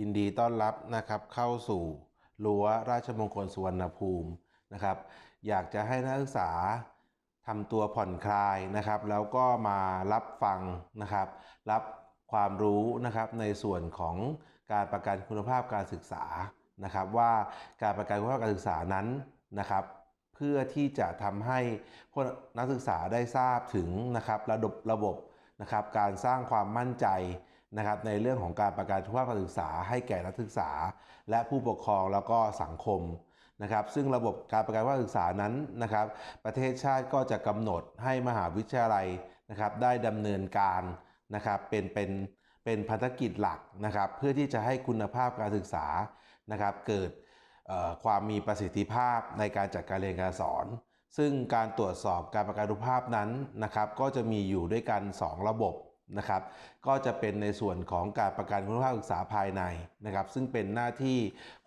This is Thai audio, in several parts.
ยินดีต้อนรับนะครับเข้าสู่รั้วราชมงคลสุวรรณภูมินะครับ อยากจะให้นักศึกษาทำตัวผ่อนคลายนะครับ แล้วก็มารับฟังนะครับ รับความรู้นะครับในส่วนของการประกันคุณภาพการศึกษานะครับ ว่าการประกันคุณภาพการศึกษานั้นนะครับ เพื่อที่จะทำให้พวกนักศึกษาได้ทราบถึงนะครับระบบระบบนะครับการสร้างความมั่นใจ นะครับในเรื่องของการประกันคุณภาพการศึกษา ให้แก่นักศึกษา และผู้ปกครองแล้วก็สังคมนะครับ ซึ่งระบบการประกันคุณภาพศึกษานั้นนะครับ ประเทศชาติก็จะกำหนดให้มหาวิทยาลัยนะครับ ได้ดำเนินการนะครับเป็นเป็นเป็นภารกิจหลักนะครับ เพื่อที่จะให้คุณภาพการศึกษานะครับ เกิดความมีประสิทธิภาพในการจัดการเรียนการสอน ซึ่งการตรวจสอบการประกันคุณภาพนั้นนะครับ ก็จะมีอยู่ด้วยกัน 2 ระบบ นะครับ ก็จะเป็นในส่วนของการประกันคุณภาพศึกษาภายในนะครับ ซึ่งเป็นหน้าที่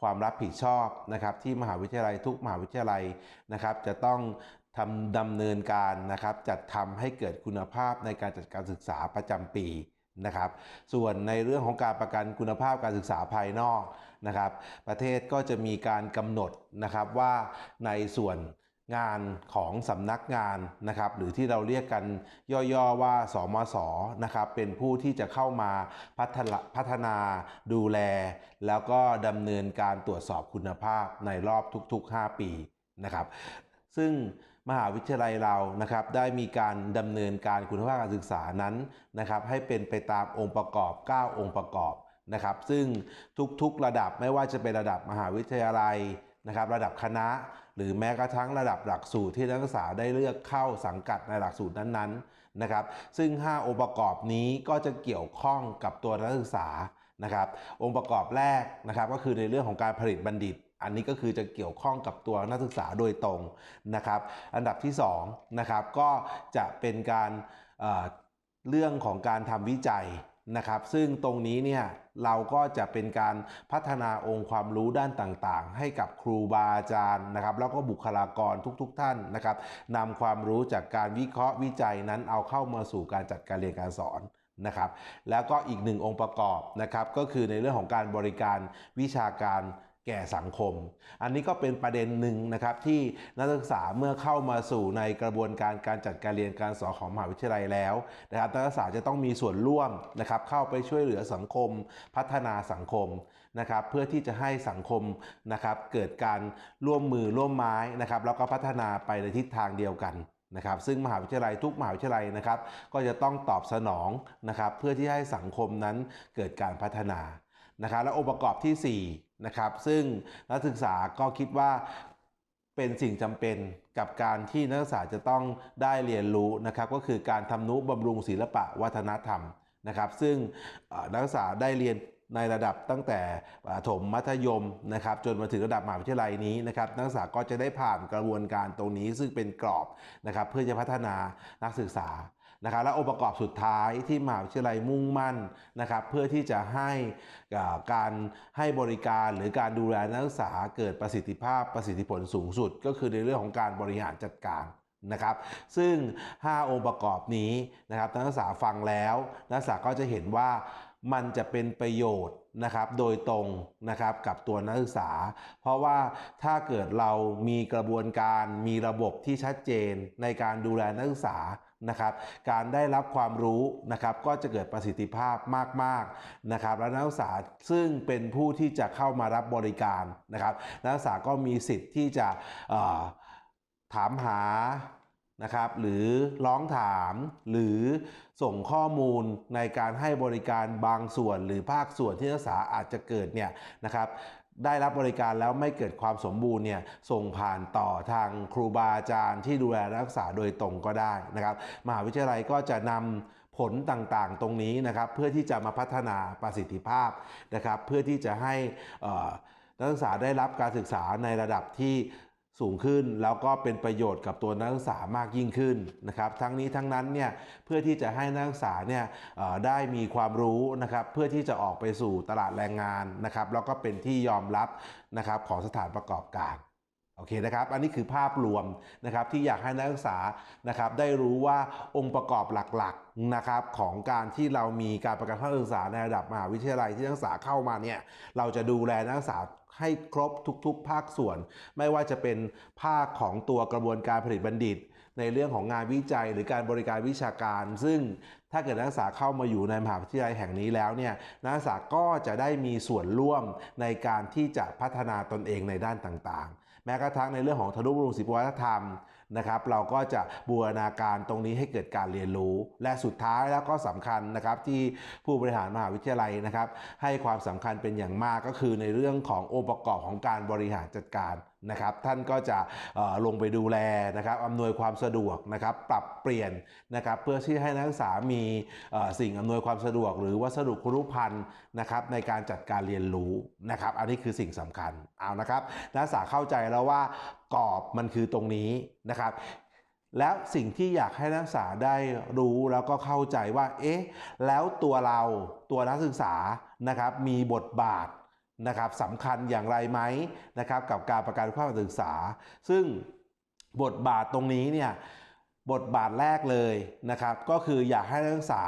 ความรับผิดชอบนะครับ ที่มหาวิทยาลัยทุกมหาวิทยาลัยนะครับ จะต้องทำดำเนินการนะครับ จัดทำให้เกิดคุณภาพในการจัดการศึกษาประจำปีนะครับ ส่วนในเรื่องของการประกันคุณภาพการศึกษาภายนอกนะครับ ประเทศก็จะมีการกำหนดนะครับว่าในส่วน งานของสำนักงานนะครับหรือที่เราเรียกกันย่อๆว่าสมศนะครับเป็นผู้ที่จะเข้ามาพัฒนาพัฒนาดูแล แล้วก็ดำเนินการตรวจสอบคุณภาพในรอบทุก ๆ 5 ปีนะครับซึ่งมหาวิทยาลัยเรานะครับได้มีการดำเนินการคุณภาพการศึกษานั้นนะครับให้เป็นไปตามองค์ประกอบ 9 องค์ประกอบนะครับซึ่งทุกๆระดับไม่ว่าจะเป็นระดับมหาวิทยาลัย นะครับระดับคณะ หรือแม้กระทั่งระดับหลักสูตรที่นักศึกษาได้เลือกเข้าสังกัดในหลักสูตรนั้นๆนะครับ ซึ่ง 5 องค์ประกอบนี้ก็จะเกี่ยวข้องกับตัวนักศึกษานะครับ องค์ประกอบแรกนะครับก็คือในเรื่องของการผลิตบัณฑิต อันนี้ก็คือจะเกี่ยวข้องกับตัวนักศึกษาโดยตรงนะครับ อันดับที่2นะครับก็จะเป็นการเอ่อเรื่องของการทำวิจัย นะครับซึ่งตรงนี้เนี่ยเราก็จะเป็นการพัฒนาองค์ความรู้ด้านต่างๆ ให้กับครูบาอาจารย์นะครับ แล้วก็บุคลากรทุกๆทท่านนะครับนำความรู้จากการวิเคราะห์วิจัยนั้นเอาเข้ามาสู่การจัดการเรียนการสอนนะครับ แล้วก็อีกหนึ่งองค์ประกอบนะครับก็คือในเรื่องของการบริการวิชาการ แก่สังคม อันนี้ก็เป็นประเด็นหนึ่งนะครับที่นักศึกษาเมื่อเข้ามาสู่ในกระบวนการการจัดการเรียนการสอนของมหาวิทยาลัยแล้วนะครับนักศึกษาจะต้องมีส่วนร่วมนะครับเข้าไปช่วยเหลือสังคม พัฒนาสังคมนะครับเพื่อที่จะให้สังคมนะครับเกิดการร่วมมือร่วมไม้นะครับแล้วก็พัฒนาไปในทิศทางเดียวกันนะครับซึ่งมหาวิทยาลัยทุกมหาวิทยาลัยนะครับ ก็จะต้องตอบสนองนะครับเพื่อที่ให้สังคมนั้นเกิดการพัฒนา นะครับและองค์ประกอบที่4นะครับซึ่งนักศึกษาก็คิดว่าเป็นสิ่งจำเป็นกับการที่นักศึกษาจะต้องได้เรียนรู้นะครับก็คือการทำนุบำรุงศิลปะวัฒนธรรมนะครับซึ่งนักศึกษาได้เรียนในระดับตั้งแต่ถมมัธยมนะครับจนมาถึงระดับมหาวิทยาลัยนี้นะครับนักศึกษาก็จะได้ผ่านกระบวนการตรงนี้ซึ่งเป็นกรอบนะครับเพื่อจะพัฒนานักศึกษา นะครับและองค์ประกอบสุดท้ายที่มหาวิทยาลัยมุ่งมั่นนะครับเพื่อที่จะให้การให้บริการหรือการดูแลนักศึกษาเกิดประสิทธิภาพประสิทธิผลสูงสุด ก็คือในเรื่องของการบริหารจัดการนะครับซึ่ง 5 องค์ประกอบนี้นะครับนักศึกษาฟังแล้วนักศึกษาก็จะเห็นว่ามันจะเป็นประโยชน์นะครับโดยตรงนะครับกับตัวนักศึกษา เพราะว่าถ้าเกิดเรามีกระบวนการมีระบบที่ชัดเจนในการดูแลนักศึกษา นะครับ การได้รับความรู้นะครับก็จะเกิดประสิทธิภาพมากๆนะครับ และนักศึกษาซึ่งเป็นผู้ที่จะเข้ามารับบริการนะครับ นักศึกษาก็มีสิทธิ์ที่จะถามหานะครับหรือร้องถามหรือส่งข้อมูลในการให้บริการบางส่วนหรือภาคส่วนที่นักศึกษาอาจจะเกิดเนี่ยนะครับ ได้รับบริการแล้วไม่เกิดความสมบูรณ์เนี่ยส่งผ่านต่อทางครูบาอาจารย์ที่ดูแลรักษาโดยตรงก็ได้นะครับ มหาวิทยาลัยก็จะนำผลต่างๆ ตรงนี้นะครับ เพื่อที่จะมาพัฒนาประสิทธิภาพนะครับ เพื่อที่จะให้นักศึกษาได้รับการศึกษาในระดับที่ สูงขึ้นแล้วก็เป็นประโยชน์กับตัวนักศึกษามากยิ่งขึ้นนะครับทั้งนี้ทั้งนั้นเนี่ยเพื่อที่จะให้นักศึกษาเนี่ยได้มีความรู้นะครับเพื่อที่จะออกไปสู่ตลาดแรงงานนะครับแล้วก็เป็นที่ยอมรับนะครับของสถานประกอบการโอเคนะครับ อันนี้คือภาพรวมนะครับที่อยากให้นักศึกษานะครับได้รู้ว่าองค์ประกอบหลักๆนะครับของการที่เรามีการประกันภาคศึกษาในระดับมหาวิทยาลัยที่นักศึกษาเข้ามาเนี่ยเราจะดูแลนักศึกษา ให้ครบทุกๆ ภาคส่วน ไม่ว่าจะเป็นภาคของตัวกระบวนการผลิตบัณฑิต ในเรื่องของงานวิจัยหรือการบริการวิชาการ ซึ่งถ้าเกิดนักศึกษาเข้ามาอยู่ในมหาวิทยาลัยแห่งนี้แล้วเนี่ยนักศึกษาก็จะได้มีส่วนร่วมในการที่จะพัฒนาตนเองในด้านต่างๆ แม้กระทั่งในเรื่องของทะลุบำรุงศิลปวัฒนธรรม นะครับเราก็จะบูรณาการตรงนี้ให้เกิดการเรียนรู้ และสุดท้ายแล้วก็สำคัญนะครับที่ผู้บริหารมหาวิทยาลัยนะครับ ให้ความสำคัญเป็นอย่างมากก็คือในเรื่องขององค์ประกอบของการบริหารจัดการนะครับท่านก็จะลงไปดูแลนะครับอำนวยความสะดวกนะครับปรับเปลี่ยนนะครับเพื่อที่ให้นักศึกษามีสิ่งอำนวยความสะดวก หรือวัสดุครุภัณฑ์นะครับในการจัดการเรียนรู้นะครับอันนี้คือสิ่งสำคัญเอานะครับนักศึกษาเข้าใจแล้วว่า กรอบมันคือตรงนี้นะครับ แล้วสิ่งที่อยากให้นักศึกษาได้รู้แล้วก็เข้าใจว่า เอ๊ะ แล้วตัวเราตัวนักศึกษานะครับมีบทบาทนะครับสำคัญอย่างไรไหมนะครับกับการประกันคุณภาพการศึกษา ซึ่งบทบาทตรงนี้เนี่ยบทบาทแรกเลยนะครับ ก็คืออยากให้นักศึกษา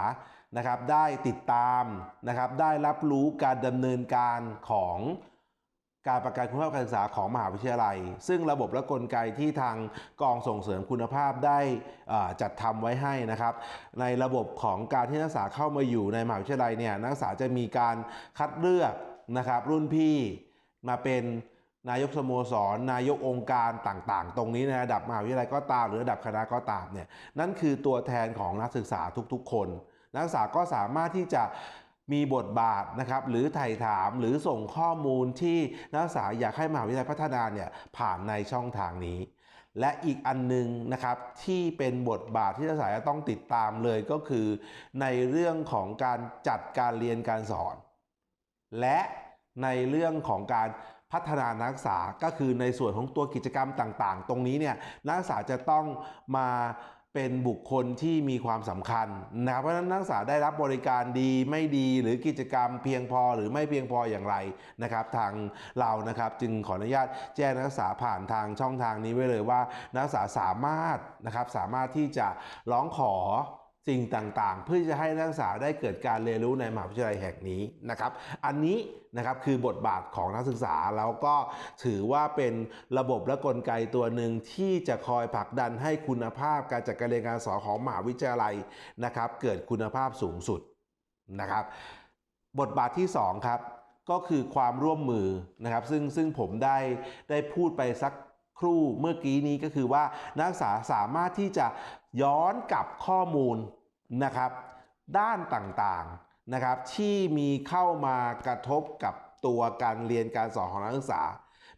นะครับได้ติดตามนะครับได้รับรู้การดำเนินการของ การประกันคุณภาพการศึกษาของมหาวิทยาลัย ซึ่งระบบและกลไกที่ทางกองส่งเสริมคุณภาพได้จัดทำไว้ให้นะครับ ในระบบของการที่นักศึกษาเข้ามาอยู่ในมหาวิทยาลัยเนี่ยนักศึกษาจะมีการคัดเลือกนะครับรุ่นพี่มาเป็นนายกสโมสร นายกองค์การต่างๆ ตรงนี้ในระดับมหาวิทยาลัยก็ตามหรือระดับคณะก็ตามเนี่ยนั่นคือตัวแทนของนักศึกษาทุกๆ คน นักศึกษาก็สามารถที่จะ มีบทบาทนะครับหรือไถ่ถามหรือส่งข้อมูลที่นักศึกษาอยากให้มหาวิทยาลัยพัฒนาเนี่ยผ่านในช่องทางนี้ และอีกอันหนึงนะครับที่เป็นบทบาทที่นักศึกษาจะต้องติดตามเลยก็คือ ในเรื่องของการจัดการเรียนการสอน และในเรื่องของการพัฒนานักศึกษาก็คือในส่วนของตัวกิจกรรมต่างๆ ตรงนี้เนี่ยนักศึกษาจะต้องมา เป็นบุคคลที่มีความสำคัญนะครับเพราะฉะนั้นนักศึกษาได้รับบริการดีไม่ดีหรือกิจกรรมเพียงพอหรือไม่เพียงพออย่างไรนะครับ ทางเรานะครับ จึงขออนุญาตแจ้งนักศึกษาผ่านทางช่องทางนี้ไว้เลยว่า นักศึกษาสามารถนะครับสามารถที่จะร้องขอ สิ่งต่างๆ เพื่อจะให้นักศึกษาได้เกิดการเรียนรู้ในมหาวิทยาลัยแห่งนี้นะครับ อันนี้นะครับคือบทบาทของนักศึกษาแล้วก็ถือว่าเป็นระบบและกลไกตัวหนึ่งที่จะคอยผลักดันให้คุณภาพการจัดการเรียนการสอนของมหาวิทยาลัยนะครับ เกิดคุณภาพสูงสุดนะครับ บทบาทที่สองครับ ก็คือความร่วมมือนะครับ ซึ่งซึ่งผมได้ได้พูดไปสักครู่เมื่อกี้นี้ก็คือว่านักศึกษาสามารถที่จะ ย้อนกลับข้อมูลนะครับ ด้านต่างๆนะครับ ที่มีเข้ามากระทบกับตัวการเรียนการสอนของนักศึกษา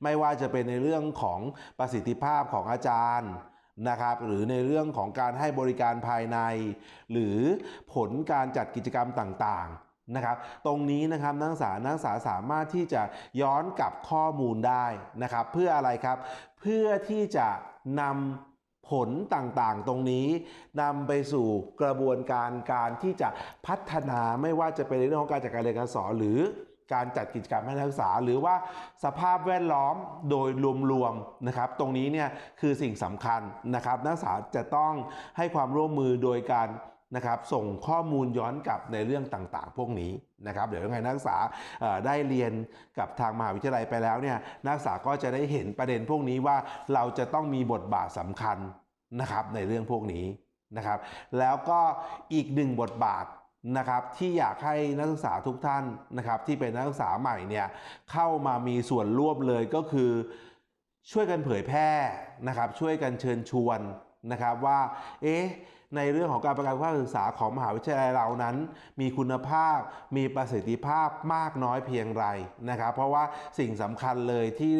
ไม่ว่าจะเป็นในเรื่องของประสิทธิภาพของอาจารย์นะครับหรือในเรื่องของการให้บริการภายใน หรือผลการจัดกิจกรรมต่างๆนะครับ ตรงนี้นะครับนักศึกษานักศึกษาสามารถที่จะย้อนกลับข้อมูลได้นะครับ เพื่ออะไรครับ เพื่อที่จะนำ ผลต่างๆ ตรงนี้นำไปสู่กระบวนการการที่จะพัฒนาไม่ว่าจะเป็นในเรื่องของการจัดการเรียนการสอนหรือการจัดกิจกรรมให้นักศึกษา หรือว่าสภาพแวดล้อมโดยรวมๆนะครับ ตรงนี้เนี่ยคือสิ่งสำคัญนะครับ นักศึกษาจะต้องให้ความร่วมมือโดยการ นะครับส่งข้อมูลย้อนกลับในเรื่องต่างๆ พวกนี้นะครับเดี๋ยวยังไงนักศึกษาได้เรียนกับทางมหาวิทยาลัยไปแล้วเนี่ยนักศึกษาก็จะได้เห็นประเด็นพวกนี้ว่าเราจะต้องมีบทบาทสำคัญนะครับในเรื่องพวกนี้นะครับ แล้วก็อีกหนึ่งบทบาทนะครับที่อยากให้นักศึกษาทุกท่านนะครับที่เป็นนักศึกษาใหม่เนี่ยเข้ามามีส่วนร่วมเลยก็คือช่วยกันเผยแพร่นะครับช่วยกันเชิญชวนนะครับว่าเอ๊ะ ในเรื่องของการประกันคุณภาพการศึกษาของมหาวิทยาลัยเรานั้น มีคุณภาพมีประสิทธิภาพมากน้อยเพียงไรนะครับ เพราะว่าสิ่งสำคัญเลยที่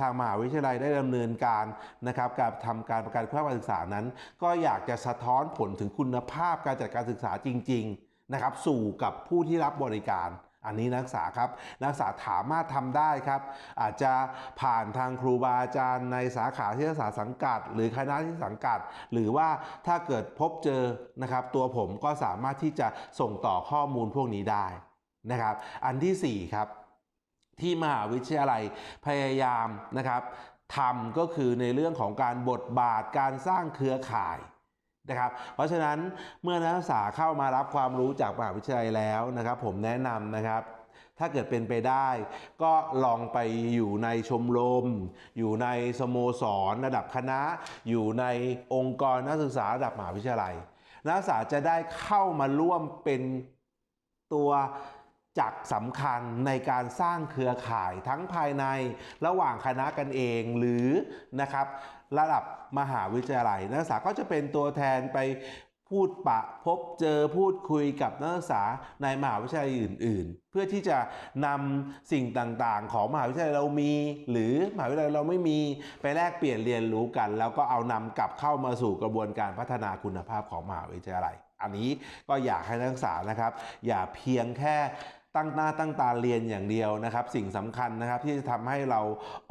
ทางมหาวิทยาลัยได้ดำเนินการนะครับการทำการประกันคุณภาการศึกษานั้น ก็อยากจะสะท้อนผลถึงคุณภาพการจัดการศึกษาจริง ๆ นะครับ สู่กับผู้ที่รับบริการ อันนี้นักศึกษาครับนักศึกษาสามารถทำได้ครับ อาจจะผ่านทางครูบาอาจารย์ในสาขาที่นักศึกษาสังกัด หรือคณะที่สังกัด หรือว่าถ้าเกิดพบเจอนะครับ ตัวผมก็สามารถที่จะส่งต่อข้อมูลพวกนี้ได้นะครับ อันที่สี่ครับที่มหาวิทยาลัยพยายามนะครับทำก็คือในเรื่องของการบทบาทการสร้างเครือข่าย นะครับเพราะฉะนั้นเมื่อนักศึกษาเข้ามารับความรู้จากมหาวิทยาลัยแล้วนะครับ ผมแนะนำนะครับ ถ้าเกิดเป็นไปได้ ก็ลองไปอยู่ในชมรม อยู่ในสโมสร ระดับคณะ อยู่ในองค์กรนักศึกษาระดับมหาวิทยาลัย นักศึกษาจะได้เข้ามาร่วมเป็นตัวจักสำคัญในการสร้างเครือข่ายทั้งภายในระหว่างคณะกันเองหรือนะครับ ระดับมหาวิทยาลัย นักศึกษาก็จะเป็นตัวแทนไปพูดปะพบเจอพูดคุยกับนักศึกษาในมหาวิทยาลัยอื่น ๆ เพื่อที่จะนำสิ่งต่างๆ ของมหาวิทยาลัยเรามี หรือมหาวิทยาลัยเราไม่มีไปแลกเปลี่ยนเรียนรู้กัน แล้วก็เอานำกลับเข้ามาสู่กระบวนการพัฒนาคุณภาพของมหาวิทยาลัย อันนี้ก็อยากให้นักศึกษานะครับ อย่าเพียงแค่ ตั้งหน้าตั้งตาเรียนอย่างเดียวนะครับ สิ่งสำคัญนะครับที่จะทำให้เรา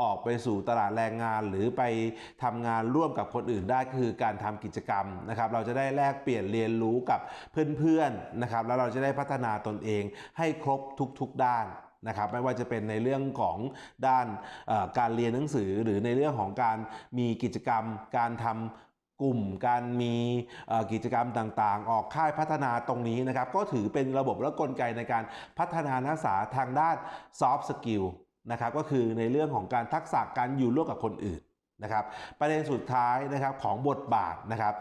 ออกไปสู่ตลาดแรงงาน หรือไปทำงานร่วมกับคนอื่นได้คือการทำกิจกรรมนะครับ เราจะได้แลกเปลี่ยนเรียนรู้กับเพื่อนๆนะครับ แล้วเราจะได้พัฒนาตนเองให้ครบทุกๆด้านนะครับไม่ว่าจะเป็นในเรื่องของด้านการเรียนหนังสือ หรือในเรื่องของการมีกิจกรรม การทำ กลุ่มการมีกิจกรรมต่างๆ ออกค่ายพัฒนาตรงนี้นะครับ ก็ถือเป็นระบบและกลไกในการพัฒนานักศึกษาทางด้าน soft skill นะครับก็คือในเรื่องของการทักษะการอยู่ร่วมกับคนอื่นนะครับ ประเด็นสุดท้ายนะครับของบทบาทนะครับ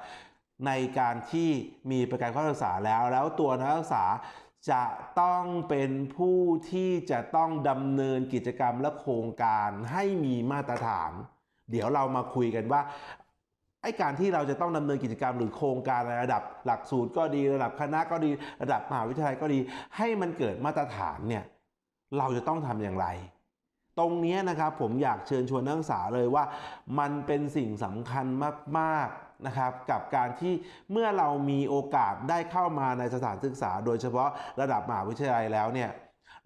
ในการที่มีประกันความศึกษาแล้ว แล้วตัวนักศึกษาจะต้องเป็นผู้ที่จะต้องดำเนินกิจกรรมและโครงการให้มีมาตรฐาน เดี๋ยวเรามาคุยกันว่า ไอ้การที่เราจะต้องดำเนินกิจกรรมหรือโครงการในระดับหลักสูตรก็ดีระดับคณะก็ดีระดับมหาวิทยาลัยก็ดี ให้มันเกิดมาตรฐานเนี่ยเราจะต้องทำอย่างไร ตรงนี้นะครับผมอยากเชิญชวนนักศึกษาเลยว่า มันเป็นสิ่งสำคัญมากๆนะครับ กับการที่เมื่อเรามีโอกาสได้เข้ามาในสถานศึกษา โดยเฉพาะระดับมหาวิทยาลัยแล้วเนี่ย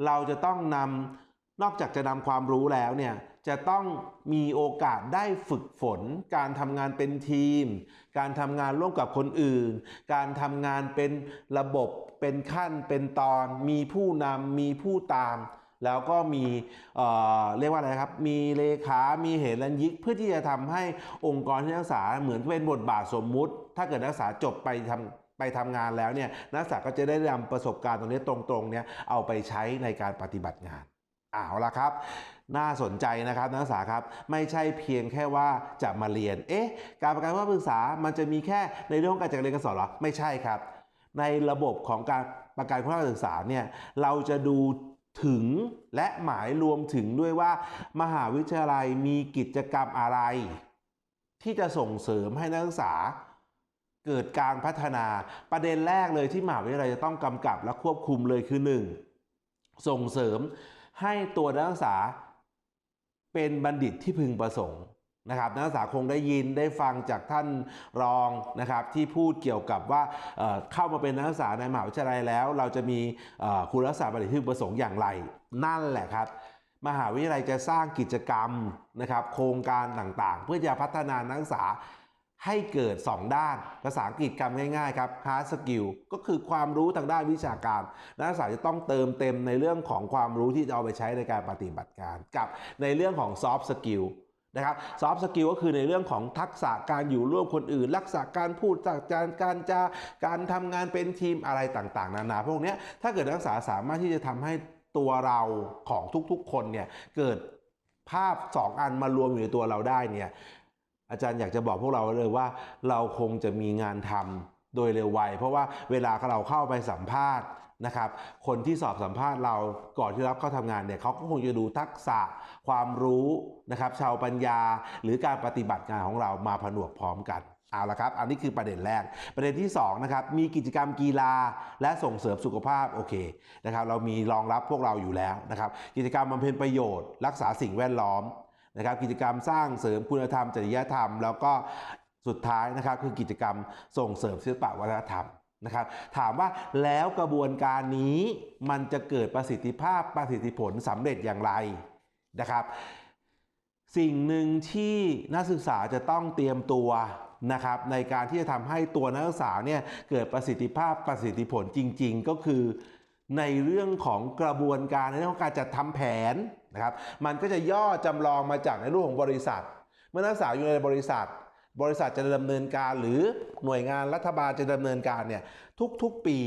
เราจะต้องนำนอกจากจะนำความรู้แล้วเนี่ย จะต้องมีโอกาสได้ฝึกฝน การทำงานเป็นทีม การทำงานร่วมกับคนอื่น การทำงานเป็นระบบเป็นขั้นเป็นตอน มีผู้นำมีผู้ตาม แล้วก็มีเเรียกว่าอะไรครับ มีเลขา มีเหรัญยิกเพื่อที่จะทำให้องค์กรที่นักศึกษาเหมือนเป็นบทบาทสมมุติ ถ้าเกิดนักศึกษาจบไปทำไปทำงานแล้วเนี่ยนักศึกษาก็จะได้นำประสบการณ์ตรงนี้ตรงๆเนี่ยเอาไปใช้ในการปฏิบัติงาน เอาละครับ น่าสนใจนะครับนักศึกษาครับ ไม่ใช่เพียงแค่ว่าจะมาเรียน เอ๊ะ การประกันว่าศึกษามันจะมีแค่ในเรื่องการจัดเรียนการสอนหรอ ไม่ใช่ครับ ในระบบของการประกันคุณภาพการศึกษาเนี่ย เราจะดูถึงและหมายรวมถึงด้วยว่า มหาวิทยาลัยมีกิจกรรมอะไร ที่จะส่งเสริมให้นักศึกษาเกิดการพัฒนาประเด็นแรกเลยที่มหาวิทยาลัยจะต้องกำกับและควบคุมเลยคือ 1. ส่งเสริม ให้ตัวนักศึกษาเป็นบัณฑิตที่พึงประสงค์นะครับนักศึกษาคงได้ยินได้ฟังจากท่านรองนะครับที่พูดเกี่ยวกับว่าเเข้ามาเป็นนักศึกษาในมหาวิทยาลัยแล้ว เราจะมีคุณลักษณะบัณฑิตที่พึงประสงค์อย่างไร นั่นแหละครับ มหาวิทยาลัยจะสร้างกิจกรรมนะครับโครงการต่างๆ เพื่อจะพัฒนานักศึกษา ให้เกิด 2 ด้าน ภาษาอังกฤษคำง่ายๆครับ hard skill ก็คือความรู้ทางด้านวิชาการ นักศึกษาจะต้องเติมเต็มในเรื่องของความรู้ที่จะเอาไปใช้ในการปฏิบัติการ กับในเรื่องของ soft skill นะครับ soft skill ก็คือในเรื่องของทักษะการอยู่ร่วมคนอื่นลักษณะการพูดจากการจะการทำงานเป็นทีมอะไรต่างๆ นานาพวกนี้ถ้าเกิดนักศึกษาสามารถที่จะทำให้ตัวเราของทุกๆคนเนี่ยเกิดภาพ 2 อันมารวมอยู่ในตัวเราได้เนี่ย อาจารย์อยากจะบอกพวกเราเลยว่า เราคงจะมีงานทำโดยเร็วไว เพราะว่าเวลาเราเข้าไปสัมภาษณ์นะครับ คนที่สอบสัมภาษณ์เราก่อนที่รับเข้าทำงานเนี่ยเขาก็คงจะดูทักษะความรู้นะครับชาวปัญญาหรือการปฏิบัติงานของเรามาผนวกพร้อมกันเอาละครับ อันนี้คือประเด็นแรก ประเด็นที่2นะครับ มีกิจกรรมกีฬาและส่งเสริมสุขภาพ โอเคนะครับ เรามีรองรับพวกเราอยู่แล้วนะครับ กิจกรรมบำเพ็ญประโยชน์ รักษาสิ่งแวดล้อม นะครับกิจกรรมสร้างเสริมคุณธรรม จริยธรรม แล้วก็สุดท้ายนะครับคือกิจกรรมส่งเสริมศิลปวัฒนธรรมนะครับถามว่าแล้วกระบวนการนี้มันจะเกิดประสิทธิภาพประสิทธิผลสำเร็จอย่างไรนะครับ สิ่งหนึ่งที่นักศึกษาจะต้องเตรียมตัวนะครับในการที่จะทำให้ตัวนักศึกษาเนี่ยเกิดประสิทธิภาพประสิทธิผลจริง ๆ ก็คือในเรื่องของกระบวนการในเรื่องของการจัดทำแผน นะครับ มันก็จะย่อจำลองมาจากในรูปของบริษัท เมื่อนักศึกษาอยู่ในบริษัท บริษัทจะดำเนินการหรือหน่วยงานรัฐบาลจะดำเนินการเนี่ยทุกๆปี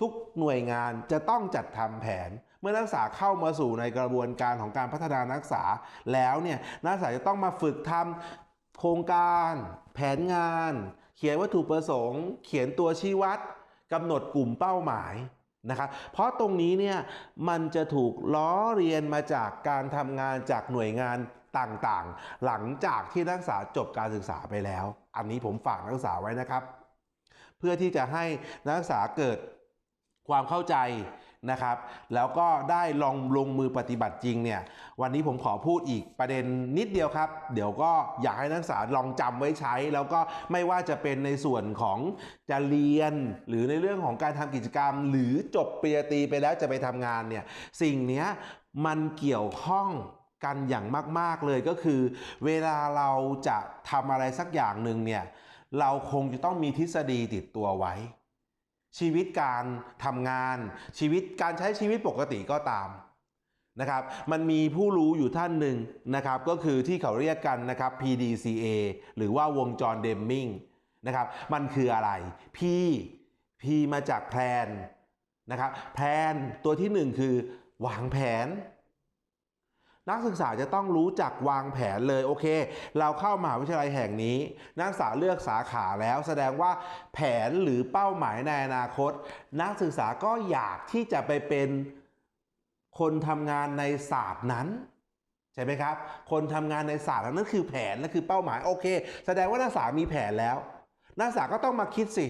ทุกหน่วยงานจะต้องจัดทำแผน เมื่อนักศึกษาเข้ามาสู่ในกระบวนการของการพัฒนานักศึกษาแล้วเนี่ยนักศึกษาจะต้องมาฝึกทำโครงการ แผนงาน เขียนวัตถุประสงค์ เขียนตัวชี้วัดกำหนดกลุ่มเป้าหมาย นะครับเพราะตรงนี้เนี่ยมันจะถูกล้อเรียนมาจากการทำงานจากหน่วยงานต่างๆ หลังจากที่นักศึกษาจบการศึกษาไปแล้ว อันนี้ผมฝากนักศึกษาไว้นะครับ เพื่อที่จะให้นักศึกษาเกิดความเข้าใจ นะครับ แล้วก็ได้ลองลงมือปฏิบัติจริงเนี่ย วันนี้ผมขอพูดอีกประเด็นนิดเดียวครับ เดี๋ยวก็อยากให้นักศึกษาลองจำไว้ใช้ แล้วก็ไม่ว่าจะเป็นในส่วนของจะเรียน หรือในเรื่องของการทำกิจกรรม หรือจบปริญญาตรีไปแล้วจะไปทำงานเนี่ย สิ่งนี้มันเกี่ยวข้องกันอย่างมาก ๆ เลยก็คือ เวลาเราจะทำอะไรสักอย่างหนึ่งเนี่ย เราคงจะต้องมีทฤษฎีติดตัวไว้ ชีวิตการทำงานชีวิตการใช้ชีวิตปกติก็ตามนะครับมันมีผู้รู้อยู่ท่านหนึ่งนะครับก็คือที่เขาเรียกกันนะครับ PDCA หรือว่าวงจรเดมมิงนะครับมันคืออะไร P P มาจากแพลนนะครับแพลนตัวที่หนึ่งคือวางแผน นักศึกษาจะต้องรู้จักวางแผนเลยโอเค เราเข้ามหาวิทยาลัยแห่งนี้ นักศึกษาเลือกสาขาแล้ว แสดงว่าแผนหรือเป้าหมายในอนาคต นักศึกษาก็อยากที่จะไปเป็นคนทำงานในศาสตร์นั้นใช่ไหมครับ คนทำงานในศาสตร์นั้นคือแผนนั่นคือเป้าหมายโอเค แสดงว่านักศึกษามีแผนแล้ว นักศึกษาก็ต้องมาคิดสิ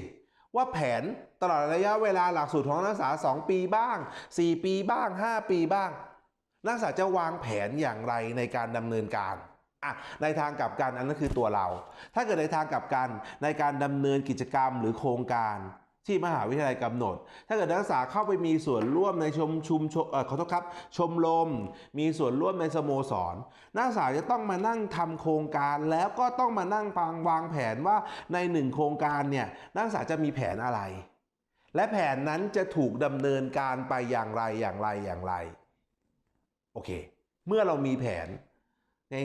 ว่าแผนตลอดระยะเวลาหลักสูตรของนักศึกษา 2 ปีบ้าง 4 ปีบ้าง 5 ปีบ้าง นักศึกษาจะวางแผนอย่างไรในการดำเนินการอะในทางกลับกันอันนั้นคือตัวเรา ถ้าเกิดในทางกลับกันในการดำเนินกิจกรรมหรือโครงการที่มหาวิทยาลัยกำหนด ถ้าเกิดนักศึกษาเข้าไปมีส่วนร่วมในชมชุมชมเออขอโทษครับ ชมรมมีส่วนร่วมในสโมสร นักศึกษาจะต้องมานั่งทำโครงการแล้วก็ต้องมานั่งฟังวางแผนว่าในหนึ่งโครงการเนี่ยนักศึกษาจะมีแผนอะไร และแผนนั้นจะถูกดำเนินการไปอย่างไรอย่างไรอย่างไร โอเค เมื่อเรามีแผน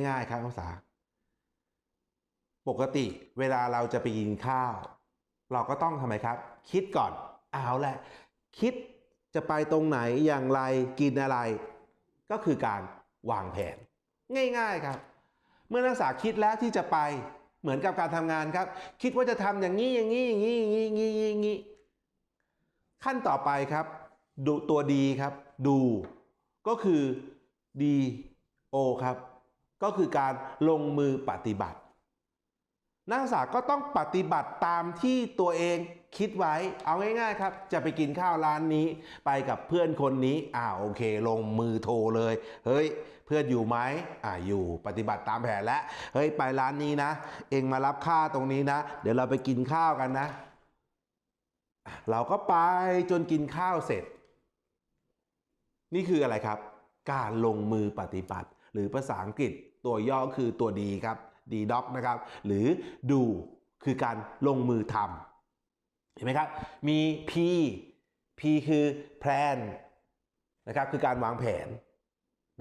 ง่ายๆครับนักศึกษา ปกติเวลาเราจะไปกินข้าว เราก็ต้องทำไมครับ คิดก่อนเอาแหละ คิดจะไปตรงไหนอย่างไรกินอะไร ก็คือการวางแผน ง่าย ๆครับ เมื่อนักศึกษาคิดแล้วที่จะไปเหมือนกับการทำงานครับ คิดว่าจะทำอย่างนี้อย่างนี้อย่างนี้อย่างนี้อย่างนี้อย่างนี้ขั้นต่อไปครับ ดูตัวดีครับ ดู ก็คือ D O ครับ ก็คือการลงมือปฏิบัติ นักศึกษาก็ต้องปฏิบัติตามที่ตัวเองคิดไว้เอาง่ายๆครับ จะไปกินข้าวร้านนี้ ไปกับเพื่อนคนนี้อ่าโอเค ลงมือโทรเลย เฮ้ย เพื่อนอยู่ไหมอ่าอยู่ปฏิบัติตามแผนแล้วเฮ้ยไปร้านนี้นะ เองมารับค่าตรงนี้นะ เดี๋ยวเราไปกินข้าวกันนะ เราก็ไปจนกินข้าวเสร็จ นี่คืออะไรครับ การลงมือปฏิบัติ หรือภาษาอังกฤษตัวย่อคือตัวดีครับ D doc นะครับ หรือดูคือการลงมือทำเห็นไหมครับ มี P P คือ plan นะครับคือการวางแผน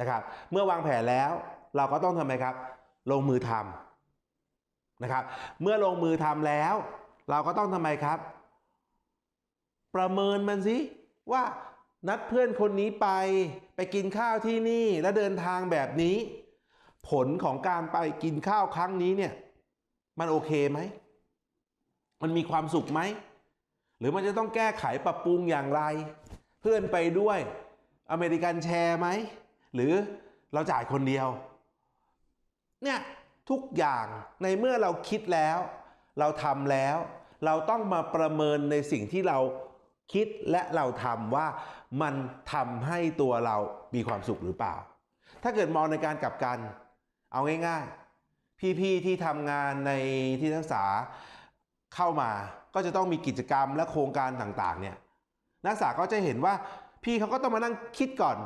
นะครับ เมื่อวางแผนแล้วเราก็ต้องทำไมครับ ลงมือทำนะครับ เมื่อลงมือทำแล้ว เราก็ต้องทำไมครับ ประเมินมันสิว่า นัดเพื่อนคนนี้ไปไปกินข้าวที่นี่แล้วเดินทางแบบนี้ ผลของการไปกินข้าวครั้งนี้เนี่ย มันโอเคไหม มันมีความสุขไหม หรือมันจะต้องแก้ไขปรับปรุงอย่างไร เพื่อนไปด้วยอเมริกันแชร์ไหม หรือเราจ่ายคนเดียว เนี่ยทุกอย่างในเมื่อเราคิดแล้ว เราทำแล้ว เราต้องมาประเมินในสิ่งที่เรา คิดและเราทำว่ามันทำให้ตัวเรามีความสุขหรือเปล่า ถ้าเกิดมองในการกลับกัน เอาง่ายๆ พี่ๆที่ทำงานในที่นักศึกษาเข้ามาก็จะต้องมีกิจกรรมและโครงการต่างๆ เนี่ยนักศึกษาก็จะเห็นว่าพี่เขาก็ต้องมานั่งคิดก่อน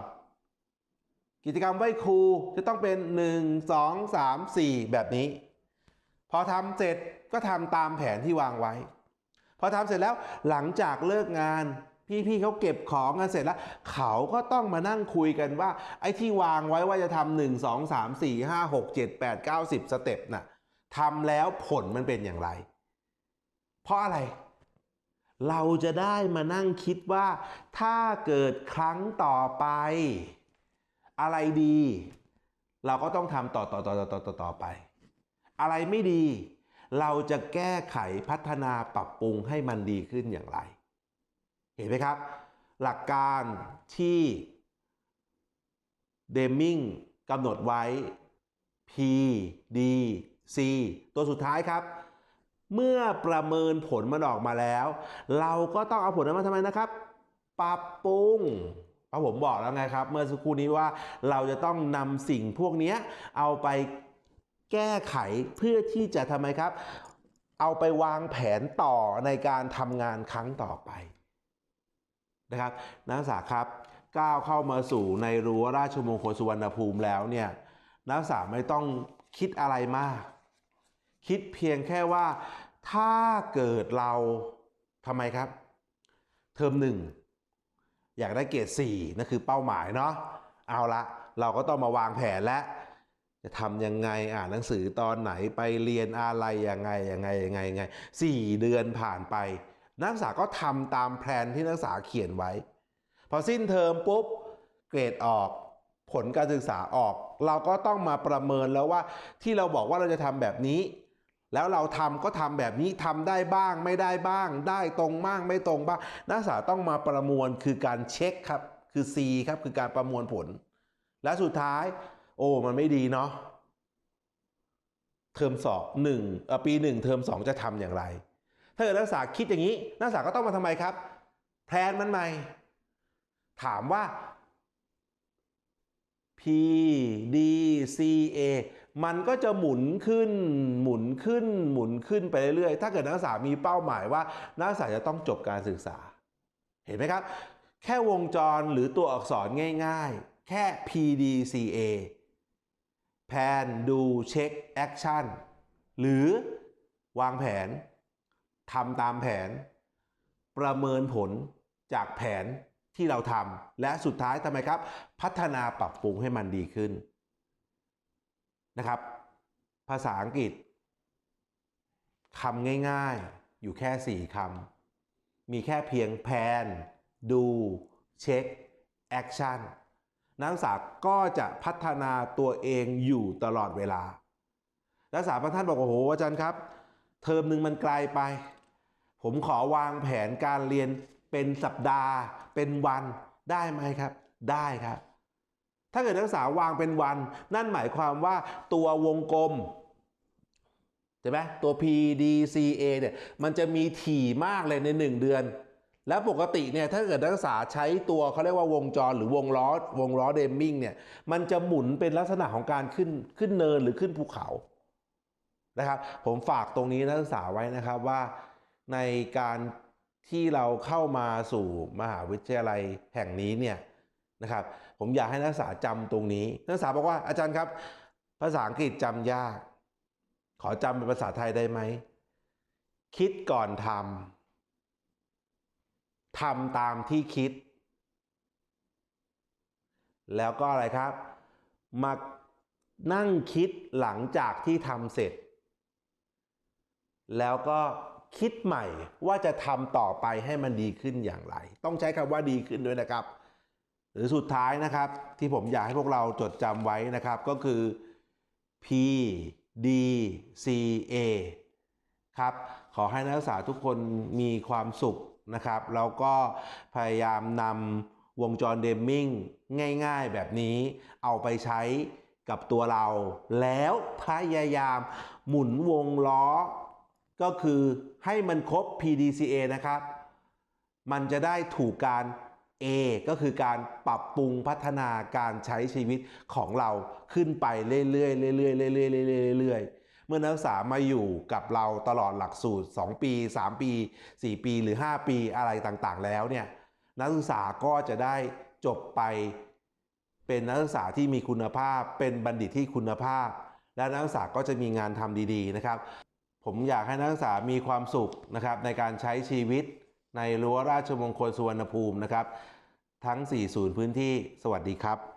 กิจกรรมไหว้ครูจะต้องเป็น 1 2 3 4 แบบนี้ พอทำเสร็จก็ทำตามแผนที่วางไว้ พอทำเสร็จแล้วหลังจากเลิกงานพี่ๆเขาเก็บของกันเสร็จแล้ว เขาก็ต้องมานั่งคุยกันว่า ไอ้ที่วางไว้ว่าจะทำหนึ่งสองสามสี่ห้าหกเจ็ดแปดเก้าสิบสเต็ปน่ะทำแล้วผลมันเป็นอย่างไร เพราะอะไร เราจะได้มานั่งคิดว่า ถ้าเกิดครั้งต่อไป อะไรดี เราก็ต้องทำต่อต่อต่อต่อต่อต่อไป อะไรไม่ดี เราจะแก้ไขพัฒนาปรับปรุงให้มันดีขึ้นอย่างไร เห็นไหมครับ หลักการที่เดมิงกำหนดไว้ P D C ตัวสุดท้ายครับ เมื่อประเมินผลมันออกมาแล้ว เราก็ต้องเอาผลนั้นมาทำไมนะครับ ปรับปรุงเพราะผมบอกแล้วไงครับ เมื่อสักครู่นี้ว่าเราจะต้องนำสิ่งพวกนี้เอาไป แก้ไขเพื่อที่จะทำไมครับ เอาไปวางแผนต่อในการทำงานครั้งต่อไปนะครับนักศึกษาครับก้าวเข้ามาสู่ในรั้วราชมงคลสุวรรณภูมิแล้วเนี่ยนักศึกษาไม่ต้องคิดอะไรมาก คิดเพียงแค่ว่าถ้าเกิดเราทำไมครับ เทอมหนึ่งอยากได้เกรดสี่นั่นคือเป้าหมายเนาะเอาละเราก็ต้องมาวางแผนแล้ว จะทำยังไงอ่านหนังสือตอนไหนไปเรียนอะไรยังไงยังไงยังไงยังไงสี่เดือนผ่านไป นักศึกษาก็ทำตามแผนที่นักศึกษาเขียนไว้ พอสิ้นเทอมปุ๊บเกรดออกผลการศึกษาออก เราก็ต้องมาประเมินแล้วว่าที่เราบอกว่าเราจะทำแบบนี้ แล้วเราทำก็ทำแบบนี้ทำได้บ้างไม่ได้บ้าง ได้ตรงบ้างไม่ตรงบ้าง นักศึกษาต้องมาประมวลคือการเช็คครับคือ C ครับคือการประมวลผล และสุดท้าย โอ้ มันไม่ดีเนาะเทอมสองหนึ่งปีหนึ่งเทอมสองจะทำอย่างไร ถ้าเกิดนักศึกษาคิดอย่างนี้ นักศึกษาก็ต้องมาทำไมครับ แพลนมันใหม่ ถามว่า P D C A มันก็จะหมุนขึ้น หมุนขึ้น หมุนขึ้นไปเรื่อยๆ ถ้าเกิดนักศึกษามีเป้าหมายว่า นักศึกษาจะต้องจบการศึกษา เห็นไหมครับ แค่วงจรหรือตัวอักษรง่าย ๆ แค่ P D C A แผนดูเช็คแอคชั่นหรือวางแผนทำตามแผน ประเมินผลจากแผนที่เราทำและสุดท้ายทำไมครับ พัฒนาปรับปรุงให้มันดีขึ้นนะครับ ภาษาอังกฤษคำง่ายๆอยู่แค่ 4คำมีแค่เพียงแพนดูเช็คแอคชั่น นักศึกษาก็จะพัฒนาตัวเองอยู่ตลอดเวลา นักศึกษาบางท่านบอกว่าโอ้โหอาจารย์ครับ เทอมหนึ่งมันไกลไป ผมขอวางแผนการเรียนเป็นสัปดาห์ เป็นวันได้ไหมครับ ได้ครับ ถ้าเกิดนักศึกษาวางเป็นวัน นั่นหมายความว่าตัววงกลมใช่ไหมตัว P D C A เนี่ยมันจะมีถี่มากเลยใน 1 เดือน แล้วปกติเนี่ยถ้าเกิดนักศึกษาใช้ตัวเขาเรียกว่าวงจรหรือวงล้อวงล้อเดมมิงเนี่ยมันจะหมุนเป็นลักษณะของการขึ้นขึ้นเนินหรือขึ้นภูเขานะครับ ผมฝากตรงนี้นักศึกษาไว้นะครับว่าในการที่เราเข้ามาสู่มหาวิทยาลัยแห่งนี้เนี่ยนะครับ ผมอยากให้นักศึกษาจำตรงนี้ นักศึกษาบอกว่าอาจารย์ครับ ภาษาอังกฤษจำยาก ขอจำเป็นภาษาไทยได้ไหมคิดก่อนทำ ทำตามที่คิด แล้วก็อะไรครับ มานั่งคิดหลังจากที่ทำเสร็จ แล้วก็คิดใหม่ว่าจะทำต่อไปให้มันดีขึ้นอย่างไร ต้องใช้คำว่าดีขึ้นด้วยนะครับ หรือสุดท้ายนะครับ ที่ผมอยากให้พวกเราจดจำไว้นะครับก็คือ P D C A ครับ ขอให้นักศึกษาทุกคนมีความสุข นะครับแล้วก็พยายามนำวงจรเดมมิงง่ายๆแบบนี้เอาไปใช้กับตัวเรา แล้วพยายามหมุนวงล้อ ก็คือให้มันครบ PDCA นะครับ มันจะได้ถูกการ A ก็คือการปรับปรุงพัฒนาการใช้ชีวิตของเราขึ้นไปเรื่อยๆเรื่อยๆเรื่อยๆเรื่อยๆ เมื่อนักศึกษามาอยู่กับเราตลอดหลักสูตร 2 ปี 3 ปี 4 ปีหรือ 5 ปีอะไรต่างๆ แล้วเนี่ยนักศึกษาก็จะได้จบไปเป็นนักศึกษาที่มีคุณภาพ เป็นบัณฑิตที่คุณภาพ และนักศึกษาก็จะมีงานทำดีๆนะครับ ผมอยากให้นักศึกษามีความสุขนะครับในการใช้ชีวิตในรั้วราชมงคลสุวรรณภูมินะครับ ทั้ง 4 ศูนย์พื้นที่สวัสดีครับ